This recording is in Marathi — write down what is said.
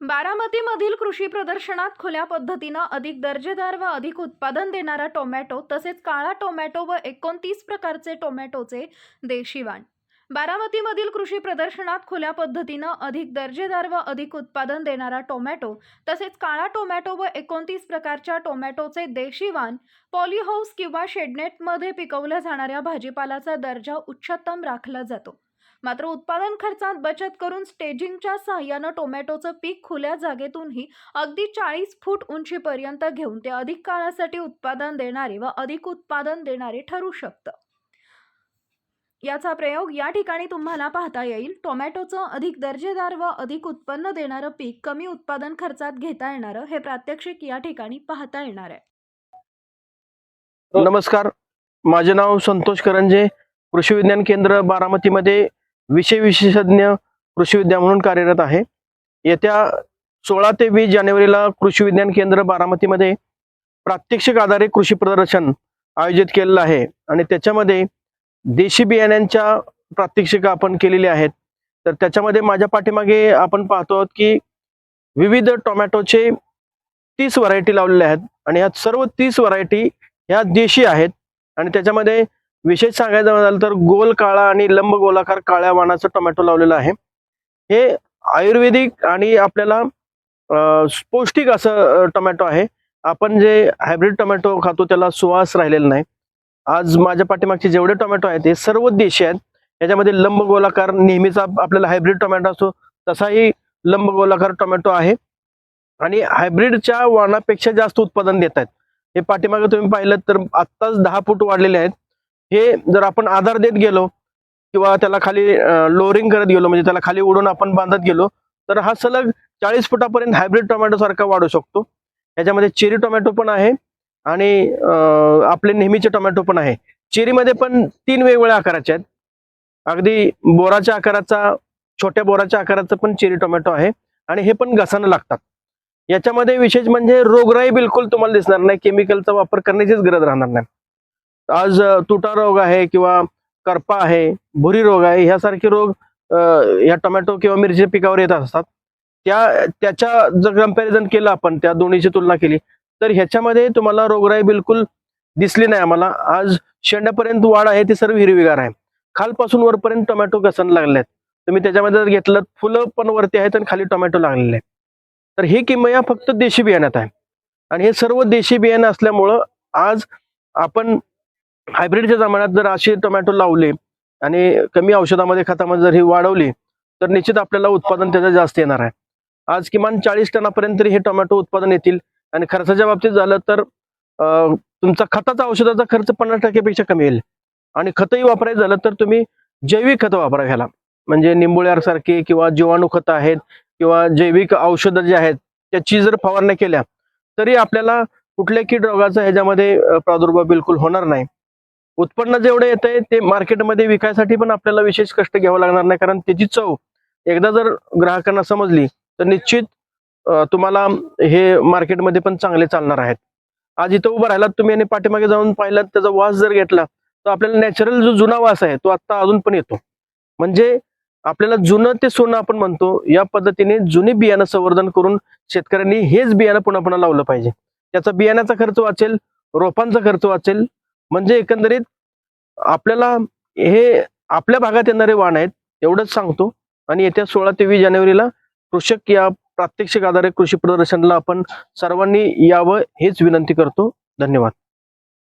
बारामतीमधील कृषी प्रदर्शनात खुल्या पद्धतीनं अधिक दर्जेदार व अधिक उत्पादन देणारा टोमॅटो तसेच काळा टोमॅटो व एकोणतीस प्रकारचे टोमॅटोचे देशी वाण. बारामतीमधील कृषी प्रदर्शनात खुल्या पद्धतीनं अधिक दर्जेदार व अधिक उत्पादन देणारा टोमॅटो तसेच काळा टोमॅटो व एकोणतीस प्रकारच्या टोमॅटोचे देशी वाण पॉलीहाऊस किंवा शेडनेटमध्ये पिकवल्या जाणाऱ्या भाजीपालाचा दर्जा उच्चतम राखला जातो. मात्र उत्पादन खर्चात बचत करून स्टेजिंगच्या सहाय्यानं टोमॅटोचं पीक खुल्या जागेतूनही अगदी चाळीस फूट उंचीपर्यंत घेऊन ते अधिक काळासाठी उत्पादन देणारे व अधिक उत्पादन देणारे ठरू शकतं. याचा प्रयोग या ठिकाणी तुम्हाला पाहता येईल. टोमॅटोचं अधिक दर्जेदार व अधिक उत्पन्न देणारं पीक कमी उत्पादन खर्चात घेता येणारं हे प्रात्यक्षिक या ठिकाणी पाहता येणार आहे. नमस्कार. माझे नाव संतोष करंजे. कृषी विज्ञान केंद्र बारामतीमध्ये विषय विशेषज्ञ कृषी विद्या म्हणून कार्यरत आहे. येत्या सोळा ते वीस जानेवारीला कृषी विज्ञान केंद्र बारामतीमध्ये प्रात्यक्षिक आधारे कृषी प्रदर्शन आयोजित केलेलं आहे. आणि त्याच्यामध्ये देशी बियाण्यांच्या प्रात्यक्षिका आपण केलेली आहेत. तर त्याच्यामध्ये माझ्या पाठीमागे आपण पाहतो आहोत की विविध टोमॅटोचे तीस व्हरायटी लावलेल्या आहेत. आणि ह्या सर्व तीस व्हरायटी ह्या देशी आहेत. आणि त्याच्यामध्ये विशेष सांगायचं झालं तर गोल काळा आणि लंब गोलाकार काळ्या वाणाचं टोमॅटो लावलेलं आहे. हे आयुर्वेदिक आणि आपल्याला पौष्टिक असं टोमॅटो आहे. आपण जे हायब्रिड टोमॅटो खातो त्याला सुवास राहिलेला नाही. आज माझ्या पाठीमागचे जेवढे टोमॅटो आहेत ते सर्व देशी आहेत. याच्यामध्ये लंब गोलाकार नेहमीचा आपल्याला हायब्रिड टोमॅटो असतो तसाही लंब गोलाकार टोमॅटो आहे. आणि हायब्रिडच्या वाणापेक्षा जास्त उत्पादन देत आहेत. हे पाठीमागे तुम्ही पाहिलं तर आत्ताच दहा फूट वाढलेले आहेत. हे जर आपण आधार देत गेलो किंवा त्याला खाली लोअरिंग करत गेलो म्हणजे त्याला खाली उडून आपण बांधत गेलो तर हा सलग चाळीस फुटापर्यंत हायब्रिड टोमॅटो सारखा वाढू शकतो. याच्यामध्ये चेरी टोमॅटो पण आहे आणि आपले नेहमीचे टोमॅटो पण आहे. चेरीमध्ये पण तीन वेगवेगळ्या आकाराचे आहेत. अगदी बोराच्या आकाराचा छोट्या बोराच्या आकाराचा पण चेरी टोमॅटो आहे आणि हे पण घसानं लागतात. याच्यामध्ये विशेष म्हणजे रोगराई बिलकुल तुम्हाला दिसणार नाही केमिकलचा वापर करण्याचीच गरज राहणार नाही. आज तुटा रोग आहे किंवा करपा आहे भुरी रोग आहे ह्यासारखे रोग या ह्या टोमॅटो किंवा मिरची पिकावर येत असतात. त्या त्याच्या जर कंपॅरिझन केलं आपण त्या दोन्हीची तुलना केली तर ह्याच्यामध्ये तुम्हाला रोगराई बिलकुल दिसली नाही आम्हाला. आज शेंड्यापर्यंत वाढ आहे ती सर्व हिरवीगार आहे. खालपासून वरपर्यंत टोमॅटो घसण लागले आहेत. तुम्ही त्याच्यामध्ये जर घेतलं फुलं पण वरती आहेत आणि खाली टोमॅटो लागलेले आहेत. तर ही किमया फक्त देशी बियाण्यात आहे. आणि हे सर्व देशी बियाणं असल्यामुळं आज आपण हायब्रिडच्या जमान्यात जर असे टोमॅटो लावले आणि कमी औषधामध्ये खतामध्ये जर ही वाढवली तर निश्चित आपल्याला उत्पादन त्याचं जास्त येणार आहे. आज किमान चाळीस टनापर्यंत हे टोमॅटो उत्पादन येतील आणि खर्चाच्या बाबतीत झालं तर तुमचा खताचा औषधाचा खर्च पन्नास टक्केपेक्षा कमी येईल. आणि खतही वापरायचं झालं तर तुम्ही जैविक खतं वापरा घ्याला म्हणजे निंबोळ्यासारखे किंवा जीवाणू खतं आहेत किंवा जैविक औषधं जी आहेत त्याची जर फवारण्या केल्या तरी आपल्याला कुठल्या कीड रोगाचा ह्याच्यामध्ये प्रादुर्भाव बिलकुल होणार नाही. उत्पन्न जेवढं येत आहे ते मार्केटमध्ये विकायसाठी पण आपल्याला विशेष कष्ट घ्यावं लागणार नाही कारण त्याची चव एकदा जर ग्राहकांना समजली तर निश्चित तुम्हाला हे मार्केटमध्ये पण चांगले चालणार आहेत. आज इथं उभं राहिलात तुम्ही आणि पाठीमागे जाऊन पाहिलात त्याचा वास जर घेतला तर आपल्याला नॅचरल जो जुना वास आहे तो आता अजून पण येतो. म्हणजे आपल्याला जुनं ते सोनं आपण म्हणतो या पद्धतीने जुने बियाणं संवर्धन करून शेतकऱ्यांनी हेच बियाणं पुन्हा पुन्हा लावलं पाहिजे. त्याचा बियाण्याचा खर्च वाचेल रोपांचा खर्च वाचेल म्हणजे एकंदरीत आपल्याला हे आपल्या भागात येणारे वाण आहेत एवढंच सांगतो. आणि येत्या सोळा ते वीस जानेवारीला कृषक या प्रात्यक्षिक आधारे कृषी प्रदर्शनला आपण सर्वांनी यावं हेच विनंती करतो. धन्यवाद.